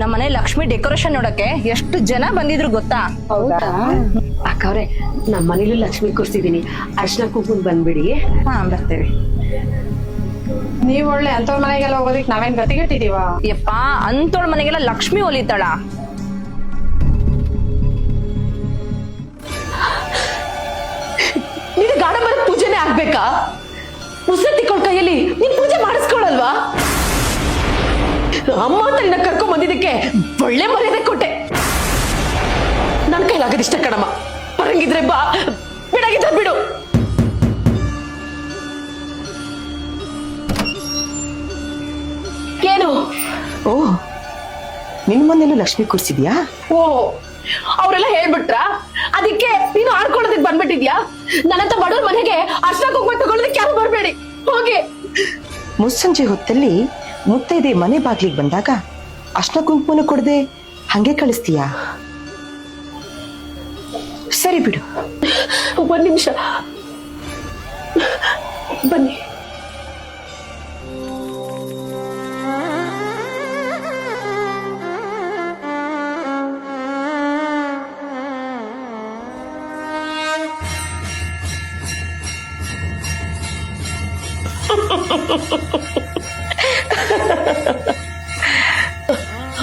ನಮ್ಮನೆ ಲಕ್ಷ್ಮಿ ಡೆಕೋರೇಷನ್ ನೋಡಕ್ಕೆ ಎಷ್ಟು ಜನ ಬಂದಿದ್ರು ಗೊತ್ತಾ? ಅಕ್ಕವ್ರೆ ನಮ್ಮ ಮನೇಲಿ ಲಕ್ಷ್ಮಿ ಕೂರ್ಸಿದೀನಿ. ಅರ್ಶನ ಕುಂಕುಮ ಬಂದ್ಬಿಡಿ. ಹಾ ಬರ್ತೇವೆ. ನೀವ್ ಒಳ್ಳೆ ಅಂತವ್ರ ಮನೆಗೆಲ್ಲ ಹೋಗೋದಿಕ್ ನಾವೇನ್ ಗತಿಗೆಟ್ಟಿದೀವ? ಯಪ್ಪ ಅಂತೋಳ್ ಮನೆಗೆಲ್ಲ ಲಕ್ಷ್ಮಿ ಒಲಿತಾಳ. ನೀನು ಗಾಢಂಬರ ಪೂಜೆನೆ ಆಗ್ಬೇಕಾ? ಮುಸತ್ತಿಕೊಳ್ ಕೈಯಲ್ಲಿ ನೀನ್ ಪೂಜೆ ಮಾಡಿಸ್ಕೊಳಲ್ವಾ? ಅಮ್ಮ ತನ್ನ ಕರ್ಕೊಂಡ್ ಬಂದಿದ್ದಕ್ಕೆ ಒಳ್ಳೆ ಮರ್ಯಾದೆ ಕೊಟ್ಟೆ. ನನ್ ಕೈಲಾಗದಿಷ್ಟ ಕಣಮ್ಮ. ಬರಂಗಿದ್ರೆ ಬಾ. ಬಿಡಾಗಿದ್ದ ಬಿಡು. ಏನು ಓ ನಿನ್ ಮನೇಲೂ ಲಕ್ಷ್ಮಿ ಕೂರ್ಸಿದ್ಯಾ? ಓ ಅವರೆಲ್ಲ ಹೇಳ್ಬಿಟ್ರ? ಅದಕ್ಕೆ ನೀನು ಆಡ್ಕೊಳ್ಳೋದಕ್ಕೆ ಬಂದ್ಬಿಟ್ಟಿದ್ಯಾ? ನನ್ನಂತ ಬಡವ್ರ ಮನೆಗೆ ಅರ್ಶನ ಕುಂಕುಮ ತಗೊಳ್ಳೋದಕ್ಕೆ ಯಾರು ಬರ್ಬೇಡಿ? ಹೋಗಿ. ಮುಸ್ಸಂಜೆ ಹೊತ್ತಲ್ಲಿ ಮುತ್ತೈದೆ ಮನೆ ಬಾಗ್ಲಿಗೆ ಬಂದಾಗ ಅಷ್ಟ ಕುಂಕುಮನ ಕೊಡದೆ ಹಂಗೆ ಕಳಿಸ್ತೀಯಾ? ಸರಿ ಬಿಡು. ಒಂದ್ ನಿಮಿಷ. ಬನ್ನಿ.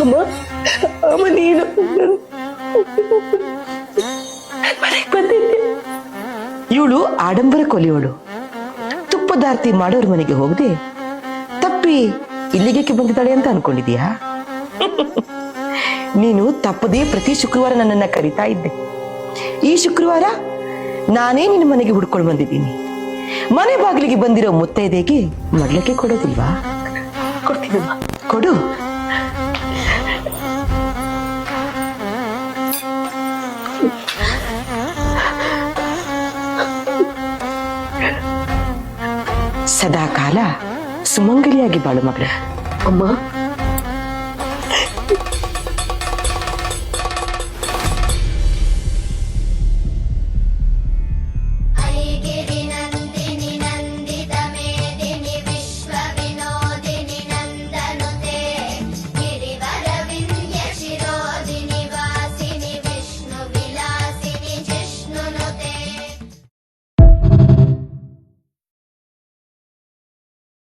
ಅಮ್ಮ ಅಮ್ಮ, ನೀನು. ಇವಳು ಆಡಂಬರ ಕೊಲೆಯೋಳು. ತುಪ್ಪದಾರ್ತಿ ಮಾಡೋರ್ ಮನೆಗೆ ಹೋಗದೆ, ತಪ್ಪಿ ಇಲ್ಲಿಗೆ ಬಂದಿದ್ದಾಳೆ ಅಂತ ಅನ್ಕೊಂಡಿದ್ಯಾ ನೀನು ತಪ್ಪದೇ ಪ್ರತಿ ಶುಕ್ರವಾರ ನನ್ನನ್ನ ಕರಿತಾ ಇದ್ದೆ. ಈ ಶುಕ್ರವಾರ ನಾನೇ ನಿನ್ನ ಮನೆಗೆ ಹುಡ್ಕೊಂಡು ಬಂದಿದ್ದೀನಿ. ಮನೆ ಬಾಗಿಲಿಗೆ ಬಂದಿರೋ ಮುತ್ತೈದೆಗೆ ಮಡ್ಲಕ್ಕೆ ಕೊಡೋದಿಲ್ವಾ? ಕೊಡ್ತೀನಮ್ಮ ಕೊಡು. ಸದಾ ಕಾಲ ಸುಮಂಗಲಿಯಾಗಿ ಬಾಳು ಮಗಳೇ. ಅಮ್ಮ.